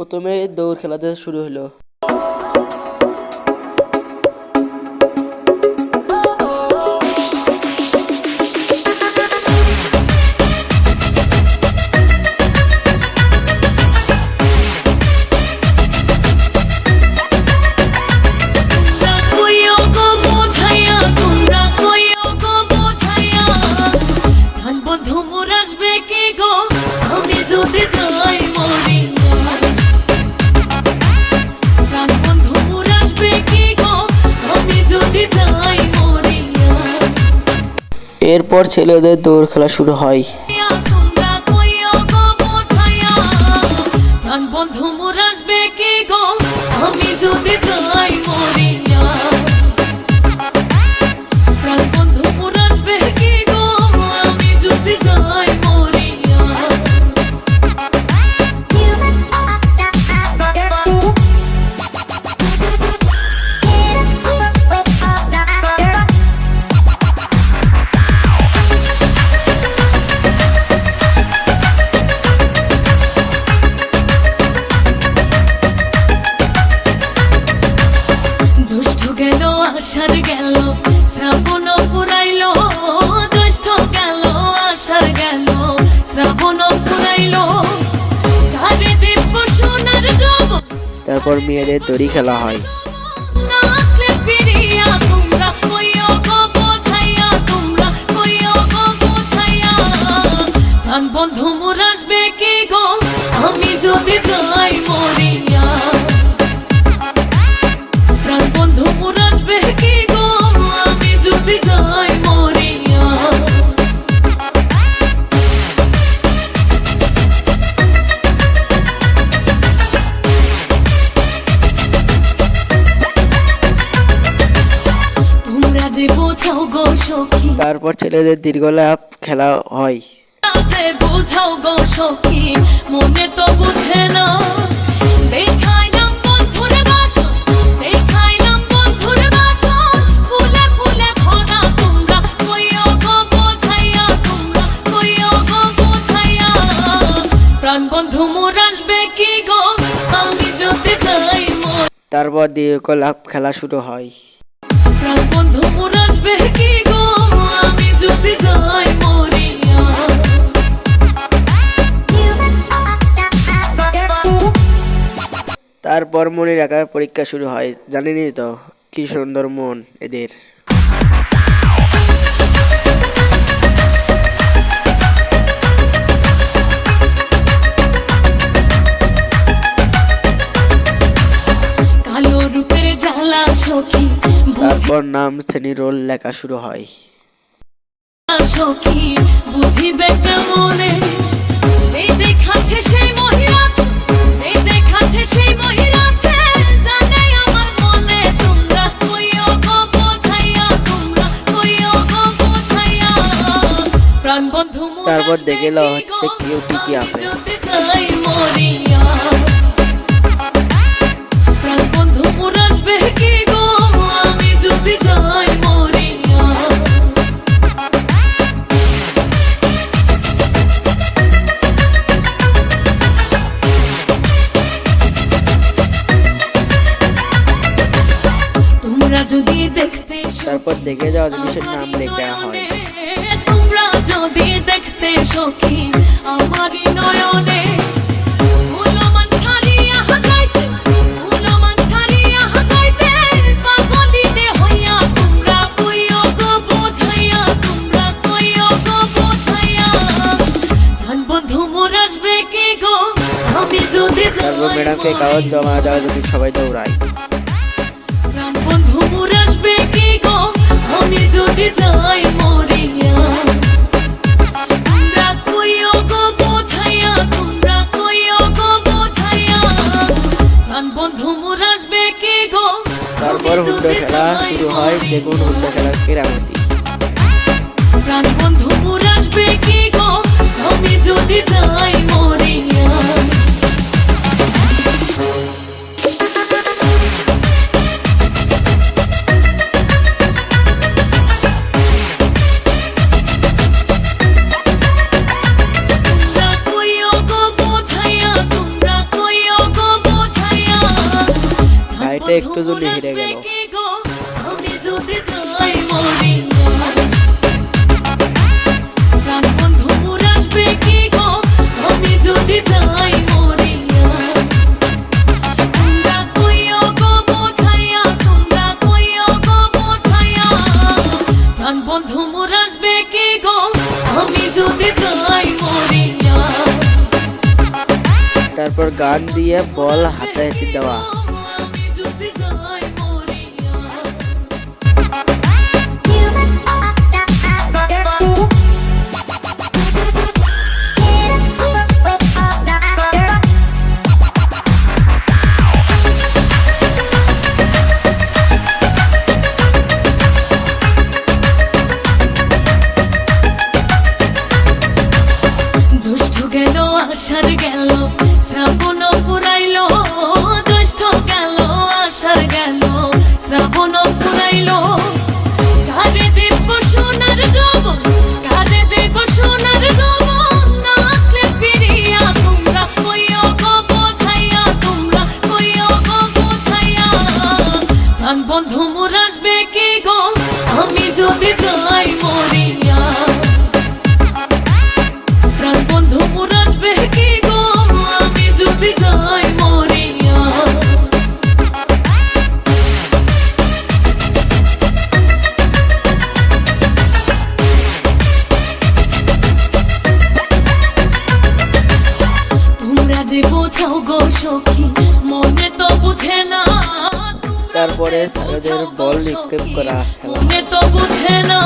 প্রথমে দৌড় খেলাতে শুরু হলো। আসবে কি গো, আমি যদি যাই এরপর ছেলেদের দৌড় খেলা শুরু হয়। বন্ধু মোর আসবে কে গো, আমি যদি যাই মরিয়া আষাঢ় গেল শ্রাবণ ফুরাইল জ্যৈষ্ঠ গেল আষাঢ় গেল শ্রাবণ ফুরাইল। তারপর মেয়েদের দড়ি খেলা হয়। বন্ধু মোর আসবে কি গো? আমি যদি যাই মরিয়া। তারপর ছেলেদের দীর্ঘলাপ খেলা হয়। বোঝাও গো সখী মনে তো বুঝে না। তারপর দীর্ঘলাপ খেলা শুরু হয়। তারপর মনে রাখার পরীক্ষা শুরু হয় জানেনই তো কি সুন্দর মন এদের। তারপর নাম শ্রেণি রোল লেখা শুরু হয়। সখী বুঝিবে কেমনে? যেই দেখাছে সেই মহিলাছে যেই দেখাছে সেই মহিলাছে জানে আমার মনে তোমরা কইও গো বোঝাইয়া তোমরা কইও গো বোঝাইয়া। প্রাণ বন্ধু তারপর দেখে লও হচ্ছে কেউ টিকে আমি আছে। মরিয়া। প্রাণ বন্ধু মোর আসবে তারপর দেখে যাওয়া জিনিসের নাম লেখা হয়। তোমরা যদি দেখতে সখী আমারই নয়নে তারপর ম্যাডামকে কাগজ জমা দেওয়া যদি সবাই দৌড়ায়। আমি যদি যাই মরিয়া তোমরা কইও গো বোঝাইয়া তোমরা কইও গো বোঝাইয়া। প্রাণ বন্ধু মোর আসবে কি গো? তারপর হুন্ডা খেলা শুরু হয় দেখুন হুন্ডো খেলার কেরামতি একটু জন্য হেরে গেল আমি যদি যাই মরিয়া প্রাণ বন্ধু মোর আসবে কি গো আমি যদি যাই মরিয়া তোমরা কইও গো বোঝাইয়া তোমরা কইও গো বোঝাইয়া প্রাণ বন্ধু মোর আসবে কি গো আমি যদি যাই মরিয়া তারপর গান দিয়ে বল হাতায় দেওয়া বন্ধু আসবে কি গো? আমি যদি যাই মরিয়া। বোঝাও গো সখী, মনে তো বুঝে না তারপরে স্যারদের বল নিক্ষেপ করা খেলা